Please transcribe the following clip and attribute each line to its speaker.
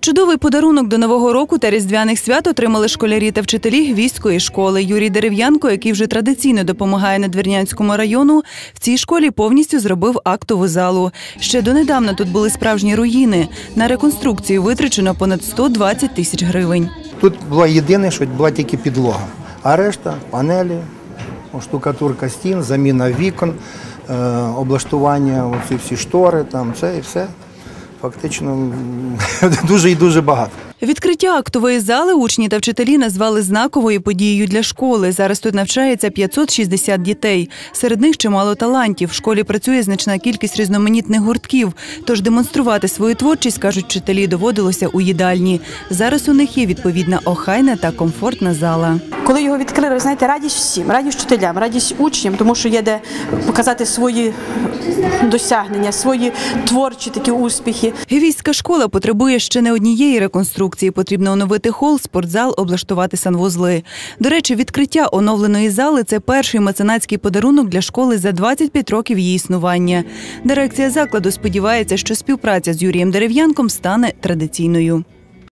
Speaker 1: Чудовий подарунок до нового року та різдвяних свят отримали школярі та вчителі гвіздької школи. Юрій Дерев'янко, який вже традиційно допомагає Надвірнянському району, в цій школі повністю зробив актову залу. Ще донедавна тут були справжні руїни. На реконструкцію витрачено понад 120 тисяч гривень.
Speaker 2: Тут було єдине, що була тільки підлога, а решта панелі, штукатурка стін, заміна вікон, е, облаштування оці всі штори, там це і все. Фактично дуже і дуже багато.
Speaker 1: Відкриття актової зали учні та вчителі назвали знаковою подією для школи. Зараз тут навчається 560 дітей. Серед них чимало талантів. В школі працює значна кількість різноманітних гуртків. Тож демонструвати свою творчість, кажуть вчителі, доводилося у їдальні. Зараз у них є відповідна охайна та комфортна зала.
Speaker 3: Коли його відкрили, ви знаєте, радість всім, радість вчителям, радість учням, тому що є де показати свої досягнення, свої творчі такі успіхи.
Speaker 1: Гвіздька школа потребує ще не однієї реконструкції. Потрібно оновити хол, спортзал, облаштувати санвузли. До речі, відкриття оновленої зали це перший меценатський подарунок для школи за 25 років її існування. Дирекція закладу сподівається, що співпраця з Юрієм Дерев'янком стане традиційною.